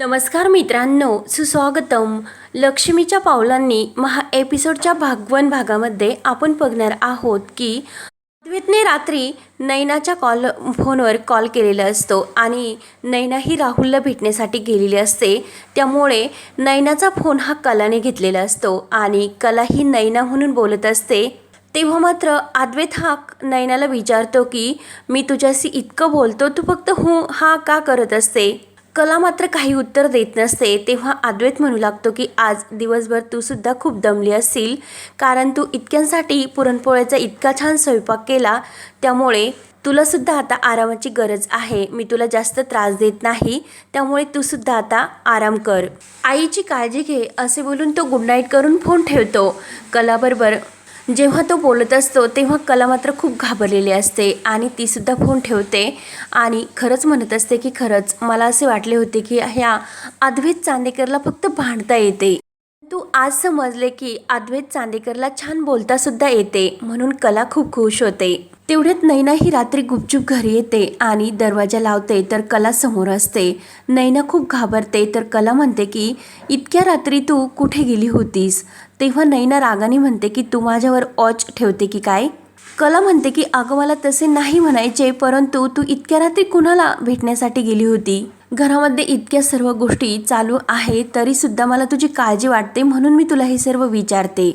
नमस्कार मित्रांनो सुस्वागतम. लक्ष्मीच्या पावलांनी महा एपिसोडच्या भागवन भागामध्ये आपण बघणार आहोत की अद्वैतने रात्री नैनाच्या कॉल फोनवर कॉल केलेला असतो आणि नैना ही राहुलला भेटण्यासाठी गेलेली असते. त्यामुळे नैनाचा फोन हा कलाने घेतलेला असतो आणि कला ही नैना म्हणून बोलत असते. तेव्हा मात्र अद्वैत हा नैनाला विचारतो की मी तुझ्याशी इतकं बोलतो तू फक्त हू हा का करत असते? कला मात्र काही उत्तर देत नसते. तेव्हा अद्वैत म्हणू लागतो की आज दिवसभर तू सुद्धा खूप दमली असशील. कारण तू इतक्यांसाठी पुरणपोळ्याचा इतका छान स्वयंपाक केला त्यामुळे तुला सुद्धा आता आरामाची गरज आहे. मी तुला जास्त त्रास देत नाही त्यामुळे तू सुद्धा आता आराम कर. आईची काळजी घे असे बोलून तो गुड नाईट करून फोन ठेवतो. कलाबरोबर जेव्हा तो बोलत असतो तेव्हा कला मात्र खूप घाबरलेली असते आणि तीसुद्धा फोन ठेवते आणि खरंच म्हणत असते की खरंच मला असे वाटले होते की ह्या अद्वैत चांदेकरला फक्त भांडता येते. तू आज समजले की अद्वैत चांदेकरला छान बोलता सुद्धा येते म्हणून कला खूप खुश होते. तेवढ्यात नैना ही रात्री गुपचूप घरी येते आणि दरवाजा लावते तर कला समोर असते. नैना खूप घाबरते तर कला म्हणते की इतक्या रात्री तू कुठे गेली होतीस? तेव्हा नैना रागाने म्हणते की तू माझ्यावर ऑच ठेवते की काय? कला म्हणते की अगं मला तसे नाही म्हणायचे परंतु तू इतक्या रात्री कुणाला भेटण्यासाठी गेली होती? घरामध्ये इतक्या सर्व गोष्टी चालू आहे तरी सुद्धा मला तुझी काळजी वाटते म्हणून मी तुला हे सर्व विचारते.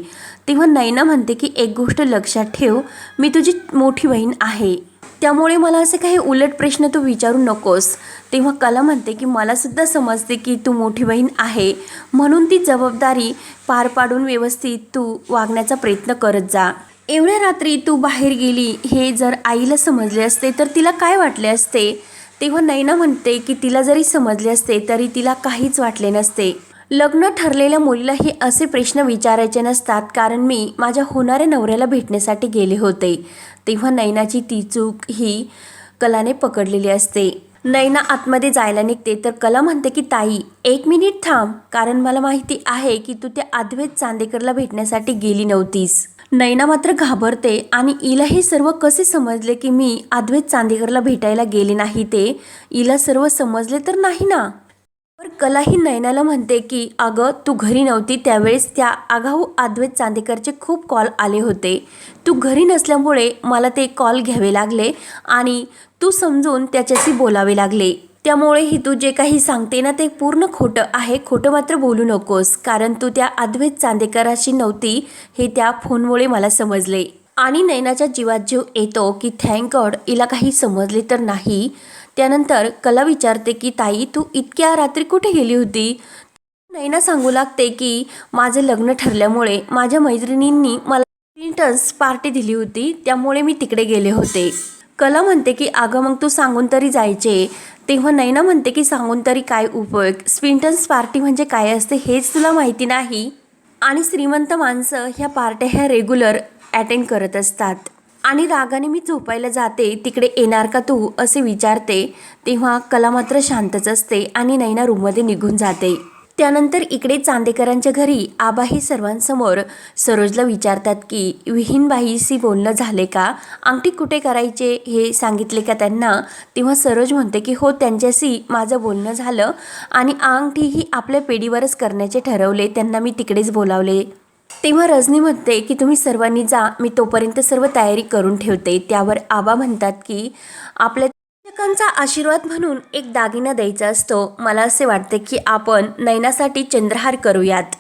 तेव्हा नैना म्हणते की एक गोष्ट लक्षात ठेव मी तुझी मोठी बहीण आहे. त्यामुळे मला असे काही उलट प्रश्न तू विचारू नकोस. तेव्हा कला म्हणते की मलासुद्धा समजते की तू मोठी बहीण आहे म्हणून ती जबाबदारी पार पाडून व्यवस्थित तू वागण्याचा प्रयत्न करत जा. एवढ्या रात्री तू बाहेर गेली हे जर आईला समजले असते तर तिला काय वाटले असते? तेव्हा नैना म्हणते की तिला जरी समजले असते तरी तिला काहीच वाटले नसते. लग्न ठरलेल्या मुलीला हे असे प्रश्न विचारायचे नसतात कारण मी माझ्या होणाऱ्या नवऱ्याला भेटण्यासाठी गेले होते. तेव्हा नैनाची ती चूक ही कलाने पकडलेली असते. नैना आतमध्ये जायला निघते तर कला म्हणते की ताई एक मिनिट थांब कारण मला माहिती आहे की तू त्या अद्वैत चांदेकरला भेटण्यासाठी गेली नव्हतीस. नैना मात्र घाबरते आणि इला हे सर्व कसे समजले की मी अद्वैत चांदेकरला भेटायला गेले नाही ते? इला सर्व समजले तर नाही ना? तर कला ही नैनाला म्हणते की अगं तू घरी नव्हती त्यावेळेस त्या आगाऊ अद्वैत चांदेकरचे खूप कॉल आले होते. तू घरी नसल्यामुळे मला ते कॉल घ्यावे लागले आणि तू समजून त्याच्याशी बोलावे लागले. त्यामुळे ही तू जे काही सांगते ना ते पूर्ण खोटं आहे. खोटं मात्र बोलू नकोस. कारण तू त्या अद्वैत चांदेकराशी नव्हती हे त्या फोनमुळे मला समजले. आणि नैनाच्या जीवात जीव येतो की थँक गॉड हिला काही समजले तर नाही. त्यानंतर कला विचारते की ताई तू इतक्या रात्री कुठे गेली होती? नैना सांगू लागते की माझं लग्न ठरल्यामुळे माझ्या मैत्रिणींनी मला प्रिंटर्स पार्टी दिली होती. त्यामुळे मी तिकडे गेले होते. कला म्हणते की अगं मग तू सांगून तरी जायचे. तेव्हा नैना म्हणते की सांगून तरी काय उपयोग? स्पिंटन्स पार्टी म्हणजे काय असते हेच तुला माहिती नाही? आणि श्रीमंत माणसं ह्या पार्ट्या ह्या रेग्युलर अटेंड करत असतात. आणि रागाने मी झोपायला जाते तिकडे येणार का तू? असे विचारते. तेव्हा कला मात्र शांतच असते आणि नैना रूममध्ये निघून जाते. त्यानंतर इकडे चांदेकरांच्या घरी आबाही सर्वांसमोर सरोजला विचारतात की विहीनबाईशी बोलणं झाले का? अंगठी कुठे करायचे? हे सांगितले का त्यांना? तेव्हा सरोज म्हणते की हो त्यांच्याशी माझं बोलणं झालं आणि अंगठी ही आपल्या पेढीवरच करण्याचे ठरवले. त्यांना मी तिकडेच बोलावले. तेव्हा रजनी म्हणते की तुम्ही सर्वांनी जा. मी तोपर्यंत सर्व तयारी करून ठेवते. त्यावर आबा म्हणतात की आपल्या शिक्षकांचा आशीर्वाद म्हणून एक दागिना द्यायचा असतो. मला असे वाटते की आपण नयनासाठी चंद्रहार करूयात.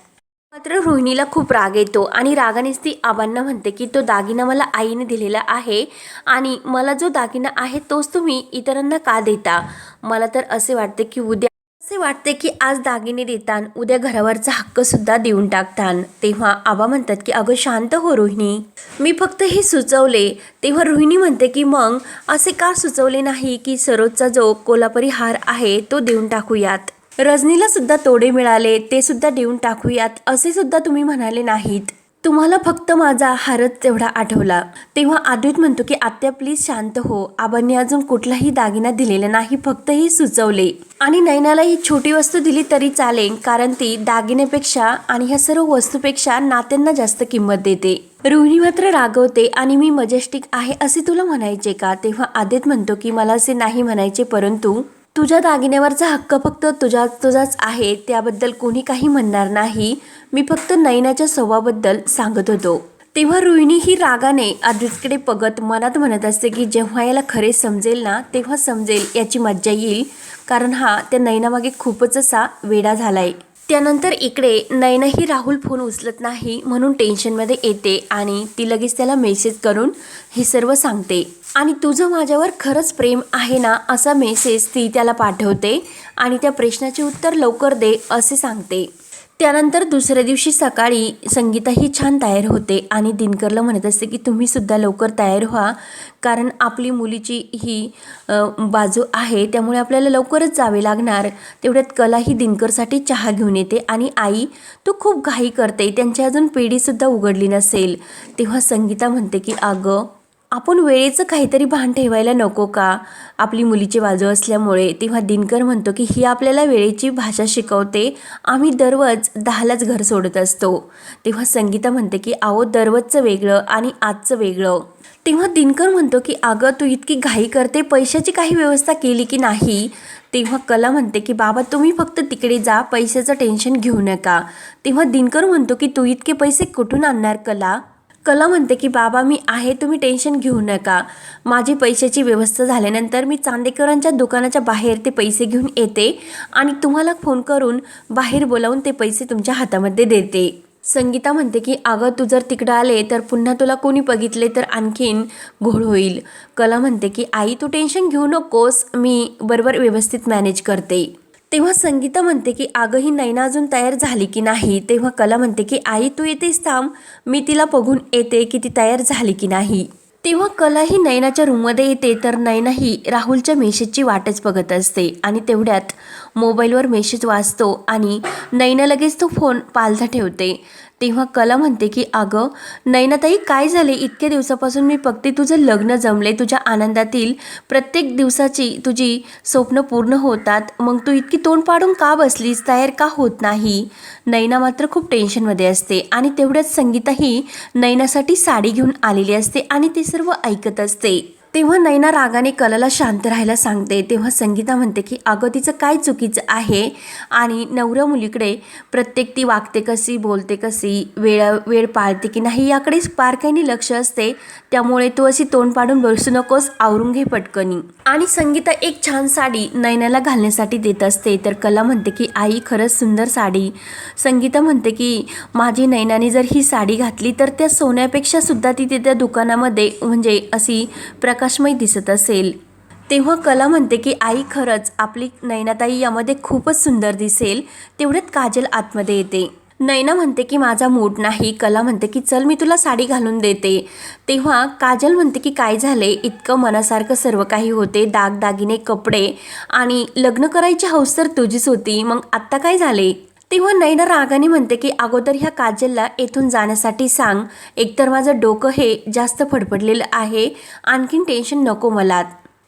मात्र रोहिणीला खूप राग येतो आणि रागानेच ती आबांना म्हणते की तो दागिना मला आईने दिलेला आहे आणि मला जो दागिना आहे तोच तुम्ही इतरांना का देता? मला तर असे वाटते की उद्या असे वाटते की आज दागिने देतान उद्या घरावरचा हक्क सुद्धा देऊन टाकतान. तेव्हा आबा म्हणतात की अगं शांत हो रोहिणी. मी फक्त हे सुचवले. तेव्हा रोहिणी म्हणते की मग असे का सुचवले नाही की सरोजचा जो कोल्हापुरी हार आहे तो देऊन टाकूयात? रजनीला सुद्धा तोडे मिळाले ते सुद्धा देऊन टाकूयात असे सुद्धा तुम्ही म्हणाले नाहीत. तुम्हाला फक्त माझा हारच तेवढा आठवला. तेव्हा आद्वित म्हणतो की आत्या प्लीज शांत हो. आबांनी अजून कुठलाही दागिना दिलेला नाही फक्त हे सुचवले. आणि नैनाला ही छोटी वस्तू दिली तरी चालेल कारण ती दागिन्यापेक्षा आणि ह्या सर्व वस्तूपेक्षा नात्यांना जास्त किंमत देते. रोहिणी मात्र रागवते आणि मी मजेस्टिक आहे असे तुला म्हणायचे का? तेव्हा आदित म्हणतो की मला असे नाही म्हणायचे परंतु तुझ्या दागिन्यावरचा हक्क फक्त तुझ्या तुझाच आहे त्याबद्दल कोणी काही म्हणणार नाही. मी फक्त नयनाच्या स्वभावाबद्दल सांगत होतो. तेव्हा रोहिणी ही रागाने अद्वैतकडे बघत मनात म्हणत असते की जेव्हा याला खरे समजेल ना तेव्हा समजेल याची मज्जा येईल. कारण हा त्या नयनामागे खूपच असा वेडा झालाय. त्यानंतर इकडे नैनाही राहुल फोन उचलत नाही म्हणून टेन्शनमध्ये येते आणि ती लगेच त्याला मेसेज करून हे सर्व सांगते. आणि तुझं माझ्यावर खरंच प्रेम आहे ना असा मेसेज ती त्याला पाठवते आणि त्या प्रश्नाचे उत्तर लवकर दे असे सांगते. त्यानंतर दुसऱ्या दिवशी सकाळी संगीता ही छान तयार होते आणि दिनकरला म्हणत असते की तुम्हीसुद्धा लवकर तयार व्हा कारण आपली मुलीची ही बाजू आहे त्यामुळे आपल्याला लवकरच जावे लागणार. तेवढ्यात कला ही दिनकरसाठी चहा घेऊन येते आणि आई तू खूप घाई करते त्यांची अजून पेढीसुद्धा उघडली नसेल. तेव्हा संगीता म्हणते की अगं आपण वेळेचं काहीतरी भान ठेवायला नको का? आपली मुलीची बाजू असल्यामुळे तेव्हा दिनकर म्हणतो की ही आपल्याला वेळेची भाषा शिकवते. आम्ही दररोज दहालाच घर सोडत असतो. तेव्हा संगीता म्हणते की आहो दररोजचं वेगळं आणि आजचं वेगळं. तेव्हा दिनकर म्हणतो की अगं तू इतकी घाई करते पैशाची काही व्यवस्था केली की नाही? तेव्हा कला म्हणते की बाबा तुम्ही फक्त तिकडे जा पैशाचं टेन्शन घेऊ नका. तेव्हा दिनकर म्हणतो की तू इतके पैसे कुठून आणणार कला? कला म्हणते की बाबा मी आहे तुम्ही टेन्शन घेऊ नका. माझी पैशाची व्यवस्था झाल्यानंतर मी चांदेकरांच्या दुकानाच्या बाहेर ते पैसे घेऊन येते आणि तुम्हाला फोन करून बाहेर बोलावून ते पैसे तुमच्या हातामध्ये देते. संगीता म्हणते की अगं तू जर तिकडं आले तर पुन्हा तुला कोणी बघितले तर आणखीन घोळ होईल. कला म्हणते की आई तू टेन्शन घेऊ नकोस. मी बरोबर व्यवस्थित मॅनेज करते. तेव्हा संगीता म्हणते की अगं ही नैना अजून तयार झाली की नाही? तेव्हा कला म्हणते की आई तू येतेस थांब. मी तिला बघून येते की ती तयार झाली की नाही. तेव्हा कला ही नयनाच्या रूममध्ये येते तर नयना ही राहुलच्या मेसेजची वाटच बघत असते आणि तेवढ्यात मोबाईलवर मेसेज वाचतो आणि नैना लगेच तो फोन पालथा ठेवते. तेव्हा कला म्हणते की अगं नैनाताई काय झाले? इतक्या दिवसापासून मी बघते तुझं लग्न जमले तुझ्या आनंदातील प्रत्येक दिवसाची तुझी स्वप्न पूर्ण होतात. मग तू इतकी तोंड पाडून का बसलीस? तयार का होत नाही? नैना मात्र खूप टेन्शनमध्ये असते आणि तेवढ्याच संगीताही नैनासाठी साडी घेऊन आलेली असते आणि ते सर्व ऐकत असते. तेव्हा नैना रागाने कलाला शांत राहायला सांगते. तेव्हा संगीता म्हणते की अगं तिचं काय चुकीचं आहे? आणि नवऱ्या मुलीकडे प्रत्येक ती वागते कशी बोलते कशी वेळ वेळ पाळते की नाही याकडेच बारकाईने लक्ष असते. त्यामुळे तू अशी तोंड पाडून बसू नकोस आवरून घे पटकनी. आणि संगीता एक छान साडी नैनाला घालण्यासाठी देत असते. तर कला म्हणते की आई खरंच सुंदर साडी. संगीता म्हणते की माझी नैनाने जर ही साडी घातली तर त्या सोन्यापेक्षा सुद्धा ती त्या दुकानामध्ये म्हणजे अशी प्रकाशमय दिसत असेल. तेव्हा कला म्हणते की आई खरंच आपली नैनाताई यामध्ये खूपच सुंदर दिसेल. तेवढ्यात काजल आतमध्ये येते. नैना म्हणते की माझा मूड नाही. कला म्हणते की चल मी तुला साडी घालून देते. तेव्हा काजल म्हणते की काय झाले? इतकं मनासारखं सर्व काही होते. दागदागिने कपडे आणि लग्न करायची हौस तर तुझीच होती. मग आत्ता काय झाले? तेव्हा नैना रागाने म्हणते की अगोदर ह्या काजलला येथून जाण्यासाठी सांग. एकतर माझं डोकं हे जास्त फडफडलेलं आहे. आणखीन टेन्शन नको मला.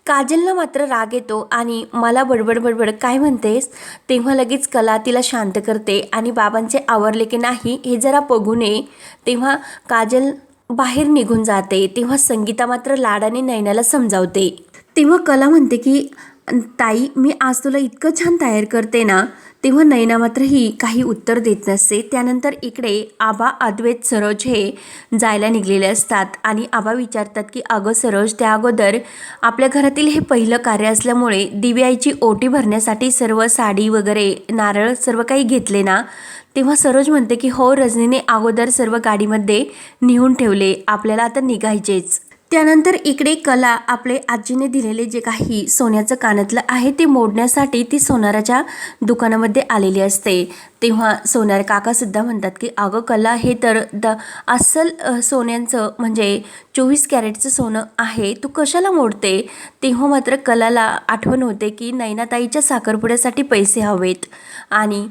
काजलला मात्र राग येतो आणि मला बडबड बडबड काय म्हणतेस तेव्हा लगेच कला तिला शांत करते आणि बाबांचे आवरले की नाही हे जरा बघू नये. तेव्हा काजल बाहेर निघून जाते. तेव्हा संगीता मात्र लाडाने नैनाला समजावते. तेव्हा कला म्हणते की ताई मी आज तुला इतकं छान तयार करते ना तेव्हा नैना मात्र ही काही उत्तर देत नसते. त्यानंतर इकडे आबा अद्वैत सरोज हे जायला निघलेले असतात आणि आबा विचारतात की अगं सरोज त्या अगोदर आपल्या घरातील हे पहिलं कार्य असल्यामुळे दिव्याईची ओटी भरण्यासाठी सर्व साडी वगैरे नारळ सर्व काही घेतले ना? तेव्हा सरोज म्हणते की हो रजनीने अगोदर सर्व गाडीमध्ये नेऊन ठेवले. आपल्याला आता निघायचेच. त्यानंतर इकडे कला आपले आजीने दिलेले जे काही सोन्याचं कानातलं आहे ते मोडण्यासाठी ती सोनाराच्या दुकानामध्ये आलेली असते. तेव्हा सोनार काकासुद्धा म्हणतात की अगं कला हे तर द अस्सल सोन्यांचं म्हणजे चोवीस कॅरेटचं सोनं आहे तू कशाला मोडते? तेव्हा मात्र कलाला आठवण होते की नैनाताईच्या साखरपुड्यासाठी पैसे हवेत. आणि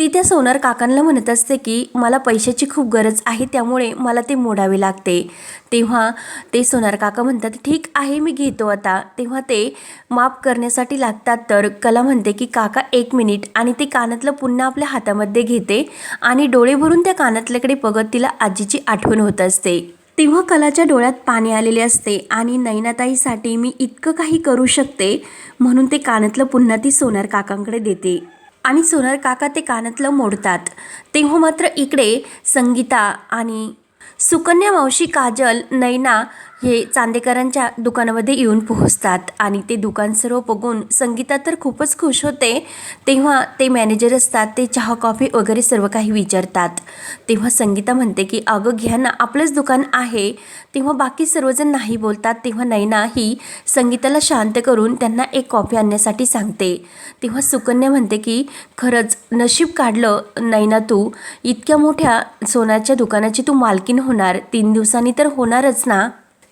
ती त्या सोनार काकांना म्हणत असते की मला पैशाची खूप गरज आहे त्यामुळे मला ते मोडावे लागते. तेव्हा ते सोनार काका म्हणतात ठीक आहे मी घेतो आता. तेव्हा ते माफ करण्यासाठी लागतात तर कला म्हणते की काका एक मिनिट. आणि ते कानातलं पुन्हा आपल्या हातामध्ये घेते आणि डोळे भरून त्या कानातल्याकडे बघत तिला आजीची आठवण होत असते. तेव्हा कलाच्या डोळ्यात पाणी आलेले असते आणि नैनाताईसाठी मी इतकं काही करू शकते म्हणून ते कानातलं पुन्हा ती सोनार काकांकडे देते. आणि सोनर काका ते कानातलं मोडतात. तेव्हा मात्र इकडे संगीता आणि सुकन्या मावशी काजल नैना हे चांदेकरांच्या दुकानामध्ये येऊन पोहोचतात आणि ते दुकान सर्व बघून संगीता तर खूपच खुश होते. तेव्हा ते मॅनेजर असतात ते चहा कॉफी वगैरे सर्व काही विचारतात. तेव्हा संगीता म्हणते की अगं घ्या ना आपलंच दुकान आहे. तेव्हा बाकी सर्वजण नाही बोलतात. तेव्हा नैना ही संगीताला शांत करून त्यांना एक कॉफी आणण्यासाठी सांगते. तेव्हा सुकन्या म्हणते की खरंच नशीब काढलं नैना तू. इतक्या मोठ्या सोन्याच्या दुकानाची तू मालकीन होणार. तीन दिवसांनी तर होणारच ना.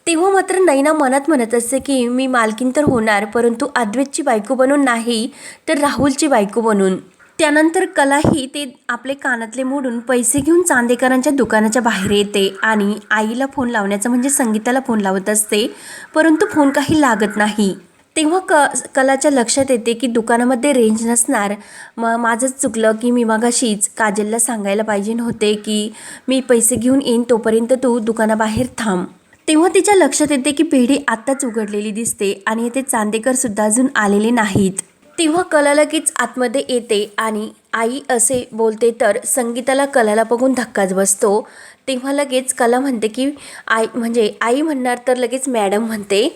तेव्हा मात्र नैना मनात म्हणत असते की मी मालकीन तर होणार परंतु अद्वैतची बायको बनून नाही तर राहुलची बायको बनून. त्यानंतर कलाही ते आपले कानातले मोडून पैसे घेऊन चांदेकरांच्या दुकानाच्या बाहेर येते आणि आईला फोन लावण्याचा म्हणजे संगीताला फोन लावत असते परंतु फोन काही लागत नाही. तेव्हा क कलाच्या लक्षात येते की दुकानामध्ये रेंज नसणार. मग माझंच चुकलं की मी मागाशीच काजलला सांगायला पाहिजे होते की मी पैसे घेऊन येईन तोपर्यंत तू दुकानाबाहेर थांब. तेव्हा तिच्या लक्षात येते की पेढी आत्ताच उघडलेली दिसते आणि येथे चांदेकर सुद्धा अजून आलेले नाहीत. तेव्हा कला लगेच आतमध्ये येते आणि आई असे बोलते तर संगीताला कलाला बघून धक्काच बसतो. तेव्हा लगेच कला म्हणते की आई म्हणजे आई म्हणणार तर लगेच मॅडम म्हणते.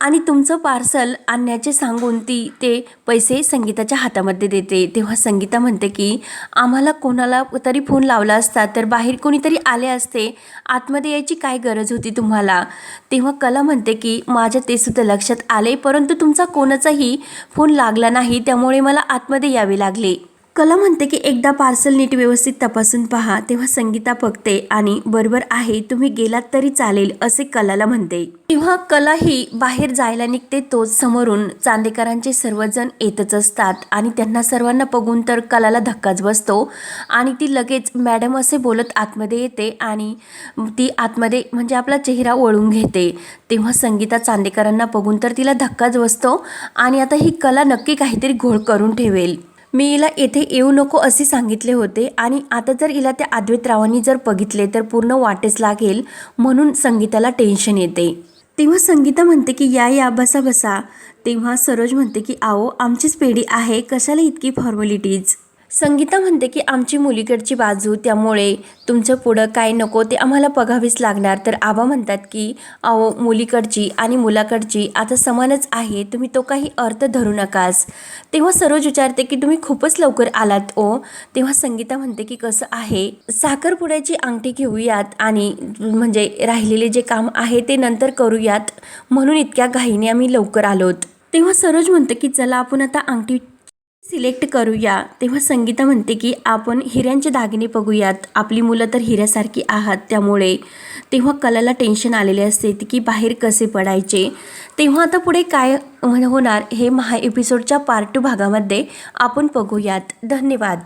आणि तुमचं पार्सल आणण्याचे सांगून ती ते पैसे संगीताच्या हातामध्ये देते. तेव्हा संगीता म्हणते की आम्हाला कोणाला तरी फोन लावला असता तर बाहेर कोणीतरी आले असते. आतमध्ये यायची काय गरज होती तुम्हाला? तेव्हा कला म्हणते की माझ्या ते सुद्धा लक्षात आले परंतु तुमचा कोणाचाही फोन लागला नाही त्यामुळे मला आतमध्ये यावे लागले. कला म्हणते की एकदा पार्सल नीट व्यवस्थित तपासून पहा तेव्हा संगीता बघते आणि बरोबर आहे तुम्ही गेलात तरी चालेल असे कलाला म्हणते. तेव्हा कला ही बाहेर जायला निघते तोच समोरून चांदेकरांचे सर्वजण येतच असतात आणि त्यांना सर्वांना बघून तर कलाला धक्काच बसतो आणि ती लगेच मॅडम असे बोलत आतमध्ये येते आणि ती आतमध्ये म्हणजे आपला चेहरा ओळून घेते. तेव्हा संगीता चांदेकरांना बघून तर तिला धक्काच बसतो आणि आता ही कला नक्की काहीतरी घोळ करून ठेवेल. मी हिला येथे येऊ नको असे सांगितले होते आणि आता जर हिला त्या अद्वैतरावांनी जर बघितले तर पूर्ण वाटेच लागेल म्हणून संगीताला टेन्शन येते. तेव्हा संगीता म्हणते की या या बसा बसा. तेव्हा सरोज म्हणते की आओ आमचीच पेढी आहे. कशाला इतकी फॉर्मॅलिटीज संगीता म्हणते की आमची मुलीकडची बाजू त्यामुळे तुमचं पुढं काय नको ते आम्हाला बघावीच लागणार. तर आबा म्हणतात की अहो मुलीकडची आणि मुलाकडची आता समानच आहे तुम्ही तो काही अर्थ धरू नकास. तेव्हा सरोज विचारते की तुम्ही खूपच लवकर आलात ओ. तेव्हा संगीता म्हणते की कसं आहे? साखरपुड्याची अंगठी घेऊयात आणि म्हणजे राहिलेले जे काम आहे ते नंतर करूयात. म्हणून इतक्या घाईने आम्ही लवकर आलोत. तेव्हा सरोज म्हणतं की चला आपण आता अंगठी सिलेक्ट करूया. तेव्हा संगीता म्हणते की आपण हिऱ्यांचे दागिने बघूयात. आपली मुलं तर हिऱ्यासारखी आहात त्यामुळे. तेव्हा कलाला टेन्शन आलेले असते की बाहेर कसे पडायचे. तेव्हा आता पुढे काय होणार हे महा एपिसोडच्या पार्ट टू भागामध्ये आपण बघूयात. धन्यवाद.